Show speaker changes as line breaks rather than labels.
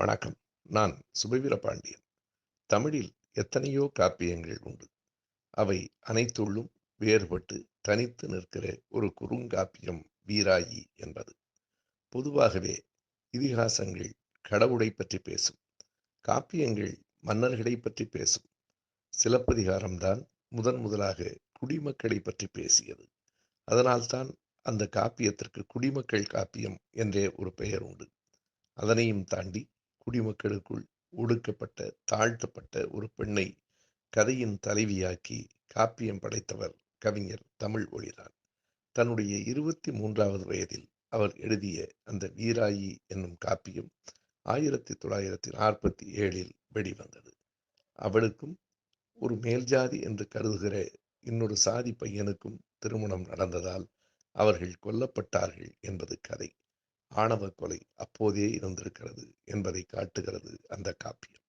வணக்கம். நான் சுபவீர பாண்டியன். தமிழில் எத்தனையோ காப்பியங்கள் உண்டு. அவை அனைத்துள்ளும் வேறுபட்டு தனித்து நிற்கிற ஒரு குறுங்காப்பியம் வீராயி என்பது. பொதுவாகவே இதிகாசங்கள் கடவுளை பற்றி பேசும் காப்பியங்கள் மன்னர்களை பற்றி பேசும். சிலப்பதிகாரம்தான் முதன் முதலாக குடிமக்களை பற்றி பேசியது. அதனால்தான் அந்த காப்பியத்திற்கு குடிமக்கள் காப்பியம் என்றே ஒரு பெயர் உண்டு. அதனையும் தாண்டி குடிமக்களுக்குள் ஒடுக்கப்பட்ட தாழ்த்தப்பட்ட ஒரு பெண்ணை கதையின் தலைவியாக்கி காப்பியம் படைத்தவர் கவிஞர் தமிழ் ஒளிதான். தன்னுடைய இருபத்தி மூன்றாவது வயதில் அவர் எழுதிய அந்த வீராயி என்னும் காப்பியம் ஆயிரத்தி தொள்ளாயிரத்தி நாற்பத்தி ஏழில் வெளிவந்தது. அவளுக்கும் ஒரு மேல்ஜாதி என்று கருதுகிற இன்னொரு சாதி பையனுக்கும் திருமணம் நடந்ததால் அவர்கள் கொல்லப்பட்டார்கள் என்பது கதை. ஆணவ கொலை அப்போதே இருந்திருக்கிறது என்பதை காட்டுகிறது அந்த காப்பியம்.